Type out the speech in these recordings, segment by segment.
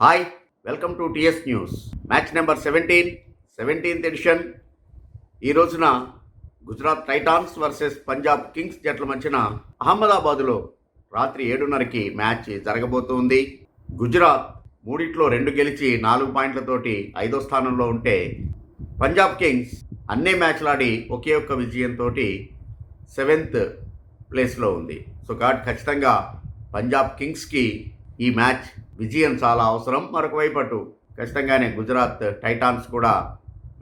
Hi welcome to TS news match number seventeen seventeenth edition ఈ రోజున Gujarat Titans versus Punjab Kings జట్ల మధ్యన అహ్మదాబాదులో రాత్రి ఏడున్నరకి మ్యాచ్ జరగబోతుంది. గుజరాత్ మూడిట్లో రెండు గెలిచి నాలుగు పాయింట్లతోటి ఐదో స్థానంలో ఉంటే పంజాబ్ కింగ్స్ అన్నే మ్యాచ్లాడి ఒకే ఒక్క విజయంతో సెవెంత్ ప్లేస్లో ఉంది. సో కాబట్టి ఖచ్చితంగా పంజాబ్ కింగ్స్కి ఈ మ్యాచ్ విజయం చాలా అవసరం. మరొక వైపు అటు ఖచ్చితంగానే గుజరాత్ టైటాన్స్ కూడా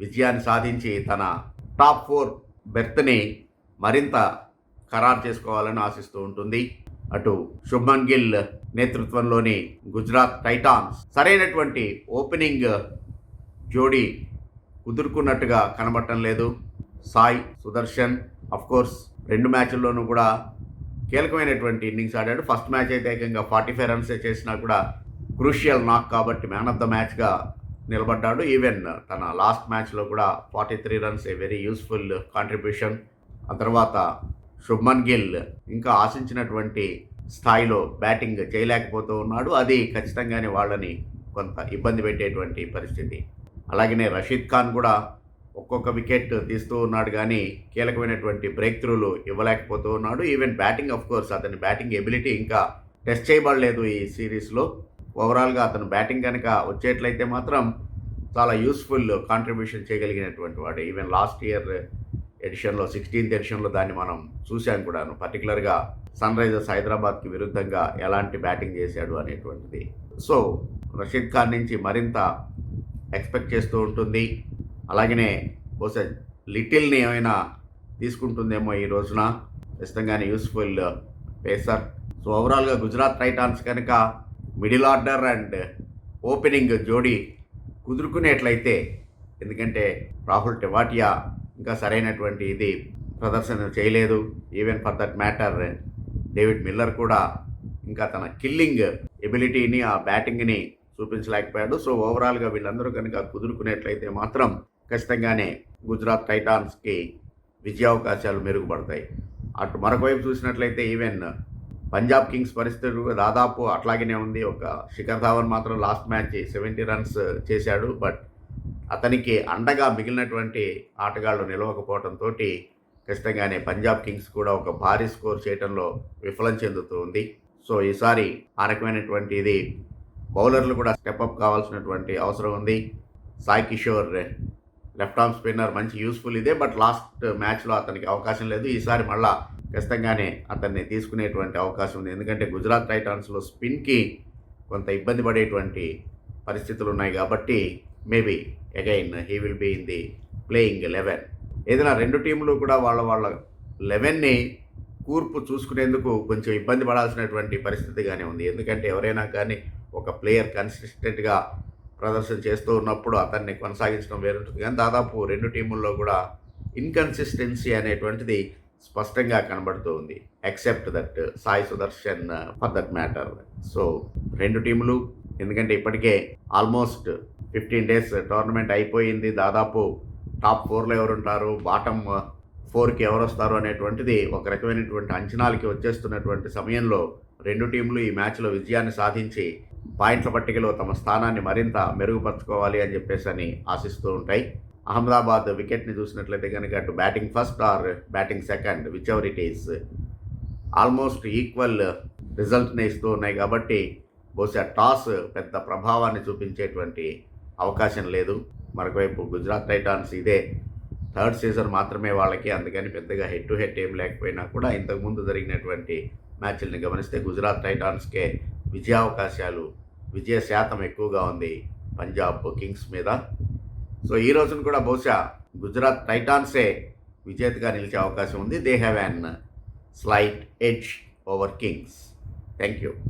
విజయాన్ని సాధించి తన టాప్ ఫోర్ బెర్త్ని మరింత ఖరారు చేసుకోవాలని ఆశిస్తూ ఉంటుంది. అటు శుభ్మన్ గిల్ నేతృత్వంలోని గుజరాత్ టైటాన్స్ సరైనటువంటి ఓపెనింగ్ జోడీ కుదురుకున్నట్టుగా కనబడటం లేదు. సాయ్ సుదర్శన్ కోర్స్ రెండు మ్యాచ్ల్లోనూ కూడా కీలకమైనటువంటి ఇన్నింగ్స్ ఆడాడు. ఫస్ట్ మ్యాచ్ అయితే ఏకంగా ఫార్టీ ఫైవ్ రన్సే చేసినా కూడా క్రూషియల్ నాక్ కాబట్టి మ్యాన్ ఆఫ్ ద మ్యాచ్గా నిలబడ్డాడు. ఈవెన్ తన లాస్ట్ మ్యాచ్లో కూడా forty three runs a very useful contribution ఆ తర్వాత శుభ్మన్ గిల్ ఇంకా ఆశించినటువంటి స్థాయిలో బ్యాటింగ్ చేయలేకపోతూ ఉన్నాడు. అది ఖచ్చితంగానే వాళ్ళని కొంత ఇబ్బంది పెట్టేటువంటి పరిస్థితి. అలాగనే రషీద్ ఖాన్ కూడా ఒక్కొక్క వికెట్ తీస్తూ ఉన్నాడు కానీ కీలకమైనటువంటి బ్రేక్ త్రూలు ఇవ్వలేకపోతూ ఉన్నాడు. ఈవెన్ బ్యాటింగ్ ఆఫ్ కోర్స్ అతని బ్యాటింగ్ ఎబిలిటీ ఇంకా టెస్ట్ చేయబడలేదు ఈ సిరీస్లో ఓవరాల్గా అతను బ్యాటింగ్ కనుక వచ్చేట్లయితే మాత్రం చాలా యూస్ఫుల్ కాంట్రిబ్యూషన్ చేయగలిగినటువంటి వాడు. ఈవెన్ లాస్ట్ ఇయర్ ఎడిషన్లో సిక్స్టీన్త్ ఎడిషన్లో దాన్ని మనం చూశాం కూడాను. పర్టికులర్గా సన్ రైజర్స్ హైదరాబాద్కి విరుద్ధంగా ఎలాంటి బ్యాటింగ్ చేశాడు అనేటువంటిది. సో రషీద్ ఖాన్ నుంచి మరింత ఎక్స్పెక్ట్ చేస్తూ ఉంటుంది. అలాగనే బహుశా లిటిల్ని ఏమైనా తీసుకుంటుందేమో ఈ రోజున. ఖచ్చితంగానే యూస్ఫుల్ పేసర్. సో ఓవరాల్గా గుజరాత్ టైటాన్స్ కనుక మిడిల్ ఆర్డర్ అండ్ ఓపెనింగ్ జోడీ కుదురుకునేట్లయితే ఎందుకంటే రాహుల్ టెవాటియా ఇంకా సరైనటువంటి ఇది ప్రదర్శన చేయలేదు. Even for that matter David Miller కూడా ఇంకా తన కిల్లింగ్ ఎబిలిటీని ఆ బ్యాటింగ్ని చూపించలేకపోయాడు. సో ఓవరాల్గా వీళ్ళందరూ కనుక కుదురుకునేట్లయితే మాత్రం ఖచ్చితంగానే గుజరాత్ టైటాన్స్కి విజయావకాశాలు మెరుగుపడతాయి. అటు మరొక వైపు చూసినట్లయితే ఈవెన్ పంజాబ్ కింగ్స్ పరిస్థితులు దాదాపు అట్లాగనే ఉంది. ఒక శిఖర్ ధావన్ మాత్రం లాస్ట్ మ్యాచ్ సెవెంటీ రన్స్ చేశాడు. బట్ అతనికి అండగా మిగిలినటువంటి ఆటగాళ్ళు నిలవకపోవడంతో ఖచ్చితంగానే పంజాబ్ కింగ్స్ కూడా ఒక భారీ స్కోర్ చేయడంలో విఫలం చెందుతూ ఉంది. సో ఈసారి ఆ రకమైనటువంటి ఇది బౌలర్లు కూడా స్టెప్అప్ కావాల్సినటువంటి అవసరం ఉంది. Sai Kishore left arm spinner మంచి యూస్ఫుల్ ఇదే. బట్ లాస్ట్ మ్యాచ్లో అతనికి అవకాశం లేదు. ఈసారి మళ్ళా ఖచ్చితంగానే అతన్ని తీసుకునేటువంటి అవకాశం ఉంది. ఎందుకంటే గుజరాత్ టైటాన్స్లో స్పిన్కి కొంత ఇబ్బంది పడేటువంటి పరిస్థితులు ఉన్నాయి కాబట్టి maybe again he will be in the playing eleven. ఏదైనా రెండు టీంలు కూడా వాళ్ళ వాళ్ళ లెవెన్ని కూర్పు చూసుకునేందుకు కొంచెం ఇబ్బంది పడాల్సినటువంటి పరిస్థితిగానే ఉంది. ఎందుకంటే ఎవరైనా కానీ ఒక ప్లేయర్ కన్సిస్టెంట్గా ప్రదర్శన చేస్తూ ఉన్నప్పుడు అతన్ని కొనసాగించడం వేరుంటుంది. కానీ దాదాపు రెండు టీముల్లో కూడా ఇన్కన్సిస్టెన్సీ అనేటువంటిది స్పష్టంగా కనబడుతూ ఉంది. Except that Sai Sudharsan for that matter so రెండు టీములు ఎందుకంటే ఇప్పటికే ఆల్మోస్ట్ ఫిఫ్టీన్ డేస్ టోర్నమెంట్ అయిపోయింది. దాదాపు టాప్ ఫోర్లో ఎవరు ఉంటారు బాటమ్ ఫోర్కి ఎవరు వస్తారు అనేటువంటిది ఒక రకమైనటువంటి అంచనాలకి వచ్చేస్తున్నటువంటి సమయంలో రెండు టీంలు ఈ మ్యాచ్లో విజయాన్ని సాధించి పాయింట్ల పట్టికలో తమ స్థానాన్ని మరింత మెరుగుపరచుకోవాలి అని చెప్పేసి అని ఆశిస్తూ ఉంటాయి. అహ్మదాబాద్ వికెట్ని చూసినట్లయితే కనుక అటు batting first or batting second whichever it is almost equal రిజల్ట్ని ఇస్తూ ఉన్నాయి కాబట్టి బహుశా టాస్ పెద్ద ప్రభావాన్ని చూపించేటువంటి అవకాశం లేదు. మరొకవైపు గుజరాత్ టైటాన్స్ ఇదే థర్డ్ సీజన్ మాత్రమే వాళ్ళకి అందుకని పెద్దగా హెడ్ టు హెడ్ ఏం లేకపోయినా కూడా ఇంతకుముందు జరిగినటువంటి మ్యాచ్ల్ని గమనిస్తే గుజరాత్ టైటాన్స్కే విజయావకాశాలు విజయ శాతం ఎక్కువగా ఉంది పంజాబ్ కింగ్స్ మీద. సో ఈ రోజున కూడా బహుశా గుజరాత్ టైటాన్సే విజేతగా నిలిచే అవకాశం ఉంది. They have an slight edge over Kings thank you